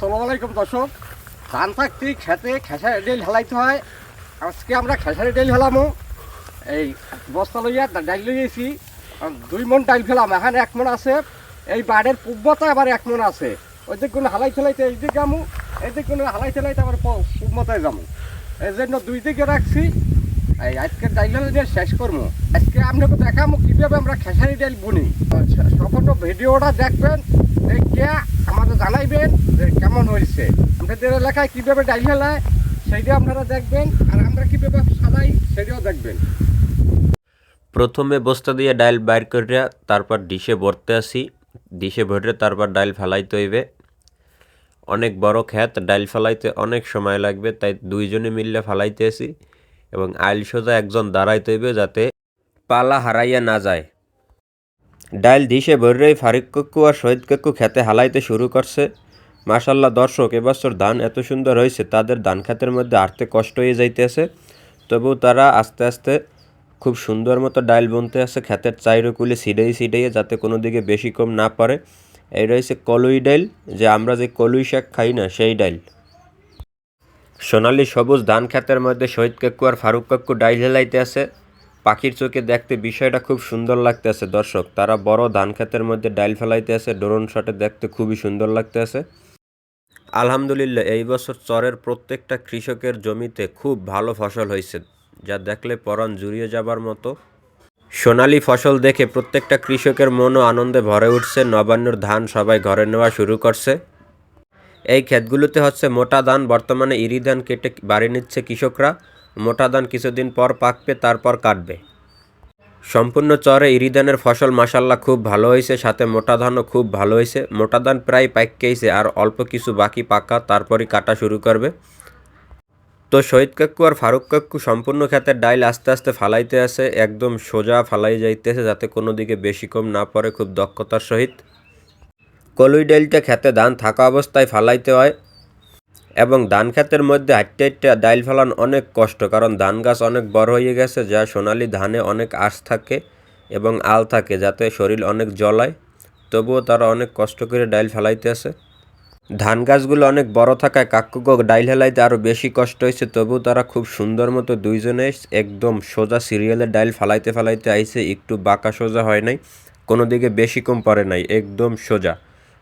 আসসালামু দর্শক। ধান থাকতে খেতে খেসারি ডেল হেলাইতে হয়। আজকে আমরা খেসারি ডেল হেলামো এই বস্তা লইয়া ডাইল লইয়েছি। দুই মন ডাইল ফেলাম। এখানে এক মন আছে। এই বাড়ির পূর্বতে আবার এক মন আছে। ওই দিক কোনো হালাই ফেলাইতে এই দিক যাব এই দিক কোনো হালাই ফেলাইতে আবার পূর্বতায় যাব এই জন্য দুই দিকে রাখছি। এই আজকে ডাইল নিয়ে শেষ করব আজকে আপনাকে দেখাবো কীভাবে আমরা খেসারি ডাইল বুনি। আচ্ছা সম্পূর্ণ ভিডিওটা দেখবেন। দেখে আমাদের জানাইবেন যে কেমন হয়েছে। আপনাদের এলাকায় কীভাবে ডাইল ফেলায় সেইটা আপনারা দেখবেন, আর আমরা কীভাবে সাজাই সেটাও দেখবেন। প্রথমে বস্তা দিয়ে ডাইল বাইর করিয়া তারপর ডিশে ভরতে আসি। ডিশে ভরে তারপর ডাইল ফেলাইতে হইবে। অনেক বড় ক্ষেত, ডাইল ফেলাইতে অনেক সময় লাগবে, তাই দুইজনে মিললে ফেলাইতে আসি। এবং আইল সোজা একজন দাঁড়াইতে হইবে যাতে পালা হারাইয়া না যায়। ডাইল ডিশে ভরেই ফারিক কাকু আর শহীদ কাকু খেতে হালাইতে শুরু করছে। মাশাল্লাহ, দর্শক, এবছর ধান এত সুন্দর হয়েছে, তাদের ধান খেতের মধ্যে আটতে কষ্ট হয়ে যাইতেছে। তবুও তারা আস্তে আস্তে খুব সুন্দর মতো ডাইল বুনতে আছে, ক্ষেতের চাইরো কুলে সিডাই সিডাইয়ে যাতে কোনো দিকে বেশি কম না পড়ে। এই রয়েছে কলুই ডাইল, যে আমরা যে কলুই শাক খাই না, সেই ডাইল। সোনালি সবুজ ধান ক্ষেতের মধ্যে শহীদ কাকু আর ফারুক কাকু ডাইল হেলাইতে আছে। পাখির চোখে দেখতে বিষয়টা খুব সুন্দর লাগতে আছে দর্শক। তারা বড় ধান ক্ষেতের মধ্যে ডাইল ফেলাইতে আছে, ড্রোন শটে দেখতে খুবই সুন্দর লাগতে আছে আলহামদুলিল্লাহ, এই বছর চরের প্রত্যেকটা কৃষকের জমিতে খুব ভালো ফসল হয়েছে, যা দেখলে পরাণ জুড়িয়ে যাবার মতো। সোনালি ফসল দেখে প্রত্যেকটা কৃষকের মনও আনন্দে ভরে উঠছে, নবান্নর ধান সবাই ঘরে নেওয়া শুরু করছে। এই ক্ষেতগুলোতে হচ্ছে মোটা ধান, বর্তমানে ইরি ধান কেটে বাড়ি নিচ্ছে কৃষকরা। মোটা ধান কিছুদিন পর পাকবে, তারপর কাটবে। সম্পূর্ণ চরে ইরিদানের ফসল মাসাল্লাহ খুব ভালো হয়েছে, সাথে মোটা ধানও খুব ভালো হয়েছে। মোটা ধান প্রায় পাইকেইছে আর অল্প কিছু বাকি পাকা, তারপরই কাটা শুরু করবে। তো শহীদ কাক্কু আর ফারুক কাক্কু সম্পূর্ণ ক্ষেতের ডাইল আস্তে আস্তে ফালাইতে আছে, একদম সোজা ফালাই যাইতেছে, যাতে কোনো দিকে বেশি কম না পড়ে খুব দক্ষতার সহিত। কলুই ডাইলটা খেতে ধান থাকা অবস্থায় ফালাইতে হয়। এবং ধান ক্ষেতের মধ্যে হাঁটতে হাঁটতে ডাইল ফেলান অনেক কষ্ট, কারণ ধান গাছ অনেক বড় হয়ে গেছে, যা সোনালি ধানে অনেক আঁশ থাকে এবং আল থাকে, যাতে শরীর অনেক জলায় তবুও তারা অনেক কষ্ট করে ডাইল ফেলাইতে আছে। ধান গাছগুলো অনেক বড় থাকায় কাকুগো ডাইল হেলাইতে আরও বেশি কষ্ট হয়েছে, তবুও তারা খুব সুন্দর মতো দুইজনে একদম সোজা সিরিয়ালে ডাইল ফালাইতে ফালাইতে আইছে, একটু বাঁকা সোজা হয় নাই, কোনো দিকে বেশি কম পড়ে নাই, একদম সোজা।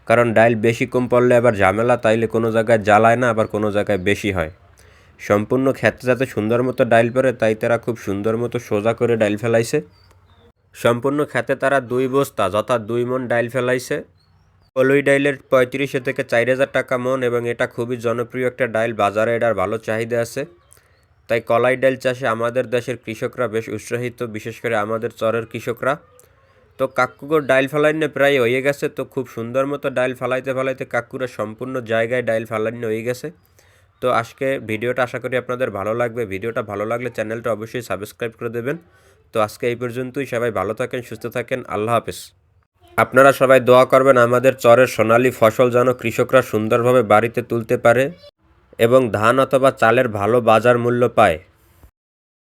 কারণ ডাইল বেশি কম পড়লে আবার ঝামেলা, তাইলে কোনো জায়গায় জ্বালায় না, আবার কোনো জায়গায় বেশি হয়। সম্পূর্ণ ক্ষেত্রে যাতে সুন্দর মতো ডাইল পড়ে, তাই তারা খুব সুন্দর মতো সোজা করে ডাইল ফেলাইছে। সম্পূর্ণ খেতে তারা দুই বস্তা, যথা দুই মন ডাইল ফেলাইছে। কলই ডাইলের পঁয়ত্রিশশো থেকে চার হাজার টাকা মন, এবং এটা খুবই জনপ্রিয় একটা ডাইল, বাজারে এটার ভালো চাহিদা আছে। তাই কলাই ডাইল চাষে আমাদের দেশের কৃষকরা বেশ উৎসাহিত, বিশেষ করে আমাদের চরের কৃষকরা। তো কাকুগোর ডাইল ফালাইনে প্রায় হয়ে গেছে, তো খুব সুন্দর মতো ডাইল ফালাইতে ফালাইতে কাকুরা সম্পূর্ণ জায়গায় ডাইল ফালাইনে হয়ে গেছে। তো আজকে ভিডিওটা আশা করি আপনাদের ভালো লাগবে। ভিডিওটা ভালো লাগলে চ্যানেলটা অবশ্যই সাবস্ক্রাইব করে দেবেন। তো আজকে এই পর্যন্তই, সবাই ভালো থাকেন, সুস্থ থাকেন, আল্লাহ হাফেজ। আপনারা সবাই দোয়া করবেন আমাদের চরের সোনালী ফসল যেন কৃষকরা সুন্দরভাবে বাড়িতে তুলতে পারে এবং ধান অথবা চালের ভালো বাজার মূল্য পায়।